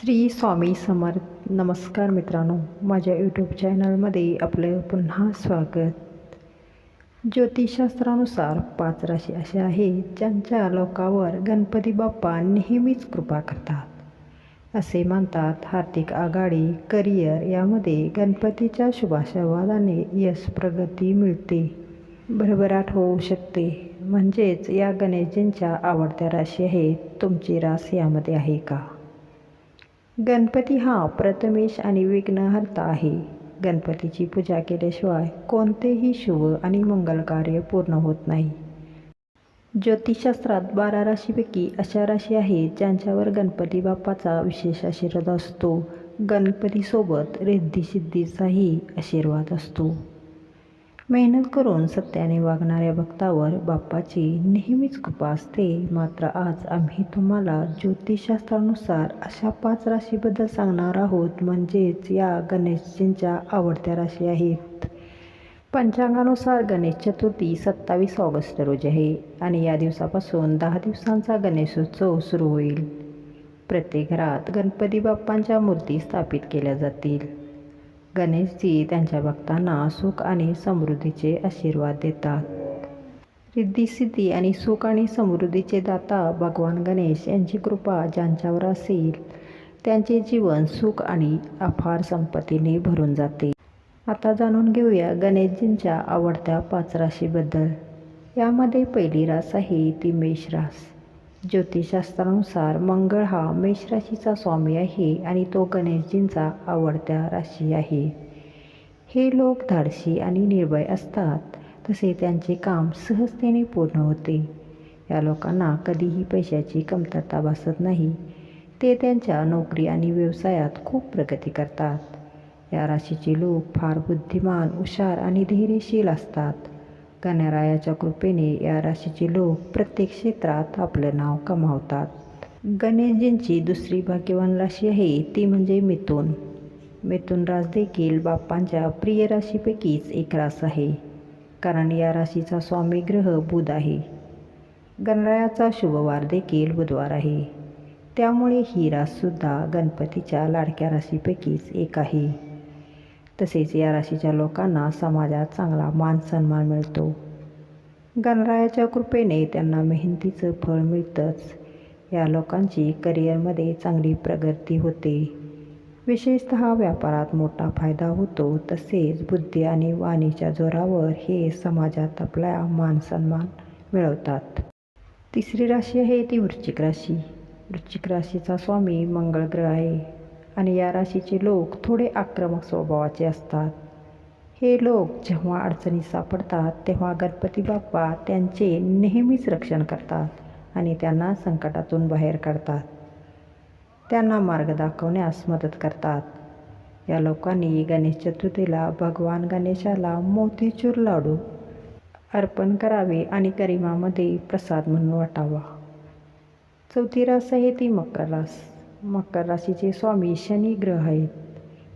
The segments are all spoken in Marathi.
श्री स्वामी समर्थ नमस्कार मित्रांनो. माझ्या यूट्यूब चॅनलमध्ये आपलं पुन्हा स्वागत. ज्योतिषशास्त्रानुसार पाच राशी अशा आहेत ज्यांच्या लोकावर गणपती बाप्पा नेहमीच कृपा करतात. असे मानतात आर्थिक आघाडी करिअर यामध्ये गणपतीच्या शुभाशीर्वादाने यश प्रगती मिळते. भरभराट होऊ शकते. म्हणजेच या गणेशजींच्या आवडत्या राशी आहेत. तुमची रास यामध्ये आहे का? गणपती हा प्रथमेश आणि विघ्नहर्ता आहे. गणपतीची पूजा केल्याशिवाय कोणतेही शुभ आणि मंगल कार्य पूर्ण होत नाही. ज्योतिषशास्त्रात बारा राशीपैकी अशा राशी आहेत ज्यांच्यावर गणपती बाप्पाचा विशेष आशीर्वाद असतो. गणपतीसोबत रिद्धिसिद्धीचाही आशीर्वाद असतो. मेहनत करून सत्याने वागणाऱ्या भक्तावर बाप्पाची नेहमीच कृपा असते. मात्र आज आम्ही तुम्हाला ज्योतिषशास्त्रानुसार अशा पाच राशीबद्दल सांगणार आहोत. म्हणजेच या गणेशजींच्या आवडत्या राशी आहेत. पंचांगानुसार गणेश चतुर्थी सत्तावीस ऑगस्ट रोजी आहे आणि या दिवसापासून दहा दिवसांचा गणेशोत्सव सुरू होईल. प्रत्येक घरात गणपती बाप्पांच्या मूर्ती स्थापित केल्या जातील. गणेशजी त्यांच्या भक्तांना सुख आणि समृद्धीचे आशीर्वाद देतात. रिद्धिसिद्धी आणि सुख आणि समृद्धीचे दाता भगवान गणेश यांची कृपा ज्यांच्यावर असेल त्यांचे जीवन सुख आणि अफार संपत्तीने भरून जाते. आता जाणून घेऊया गणेशजींच्या आवडत्या पाच राशीबद्दल. यामध्ये पहिली रास आहे ती मेष रास. ज्योतिषशास्त्रानुसार मंगळ हा मेष राशीचा स्वामी आहे आणि तो गणेशजींचा आवडत्या राशी आहे. हे लोक धाडशी आणि निर्भय असतात तसे त्यांचे काम सहजतेने पूर्ण होते. या लोकांना कधीही पैशाची कमतरता भासत नाही. ते त्यांच्या नोकरी आणि व्यवसायात खूप प्रगती करतात. या राशीचे लोक फार बुद्धिमान हुशार आणि धैर्यशील असतात. गणरायाच्या कृपेने या राशीचे लोक प्रत्येक क्षेत्रात आपलं नाव कमावतात. गणेशजींची दुसरी भाग्यवान राशी आहे ती म्हणजे मिथुन. मिथुन रास देखील बाप्पांच्या प्रिय राशीपैकीच एक रास आहे कारण या राशीचा स्वामी ग्रह बुध आहे. गणरायाचा शुभवार देखील बुधवार आहे. त्यामुळे ही राससुद्धा गणपतीच्या लाडक्या राशीपैकीच एक आहे. तसेच या राशीच्या लोकांना समाजात चांगला मान सन्मान मिळतो. गणरायाच्या कृपेने त्यांना मेहनतीचं फळ मिळतंच. या लोकांची करिअरमध्ये चांगली प्रगती होते. विशेषत व्यापारात मोठा फायदा होतो तसेच बुद्धी आणि वाणीच्या जोरावर हे समाजात आपला मान सन्मान मिळवतात. तिसरी राशी आहे ती वृश्चिक राशी. वृश्चिक राशीचा स्वामी मंगळ ग्रह आहे. आणि या राशीचे लोक थोडे आक्रमक स्वभावाचे असतात. हे लोक जेव्हा अडचणीत सापडतात तेव्हा गणपती बाप्पा त्यांचे नेहमीच रक्षण करतात आणि त्यांना संकटातून बाहेर काढतात. त्यांना मार्ग दाखवण्यास मदत करतात. या लोकांनी गणेश चतुर्थीला भगवान गणेशाला मोतीचूर लाडू अर्पण करावे आणि गरिमामध्ये प्रसाद म्हणून वाटावा. चौथी रास आहे ती मकर रास. मकर राशीचे स्वामी शनी ग्रह आहेत.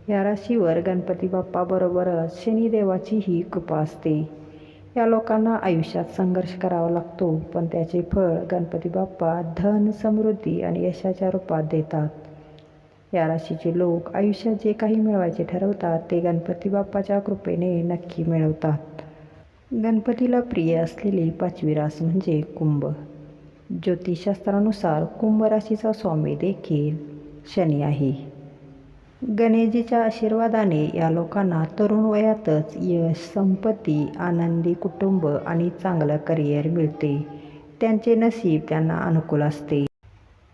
या राशीवर गणपती बाप्पाबरोबरच शनिदेवाचीही कृपा असते. या लोकांना आयुष्यात संघर्ष करावा लागतो पण त्याचे फळ गणपती बाप्पा धन समृद्धी आणि यशाच्या रूपात देतात. या राशीचे लोक आयुष्यात जे काही मिळवायचे ठरवतात ते गणपती बाप्पाच्या कृपेने नक्की मिळवतात. गणपतीला प्रिय असलेली पाचवी रास म्हणजे कुंभ. ज्योतिषशास्त्रानुसार कुंभ राशीचा स्वामी देखील शनी आहे. गणेशजीच्या आशीर्वादाने या लोकांना तरुण वयातच यश संपत्ती आनंदी कुटुंब आणि चांगलं करिअर मिळते. त्यांचे नशीब त्यांना अनुकूल असते.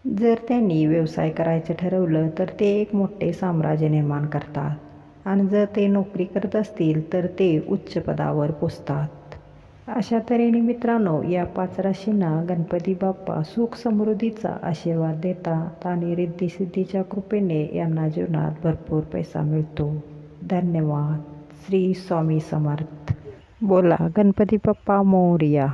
जर त्यांनी व्यवसाय करायचं ठरवलं तर ते एक मोठे साम्राज्य निर्माण करतात. आणि जर ते नोकरी करत असतील तर ते उच्च पदावर पोचतात. अशा तऱ्हेने मित्रांनो या पाच राशींना गणपती बाप्पा सुख समृद्धीचा आशीर्वाद देतात आणि रिद्धिसिद्धीच्या कृपेने यांना जीवनात भरपूर पैसा मिळतो. धन्यवाद. श्री स्वामी समर्थ. बोला गणपती बाप्पा मोर्या.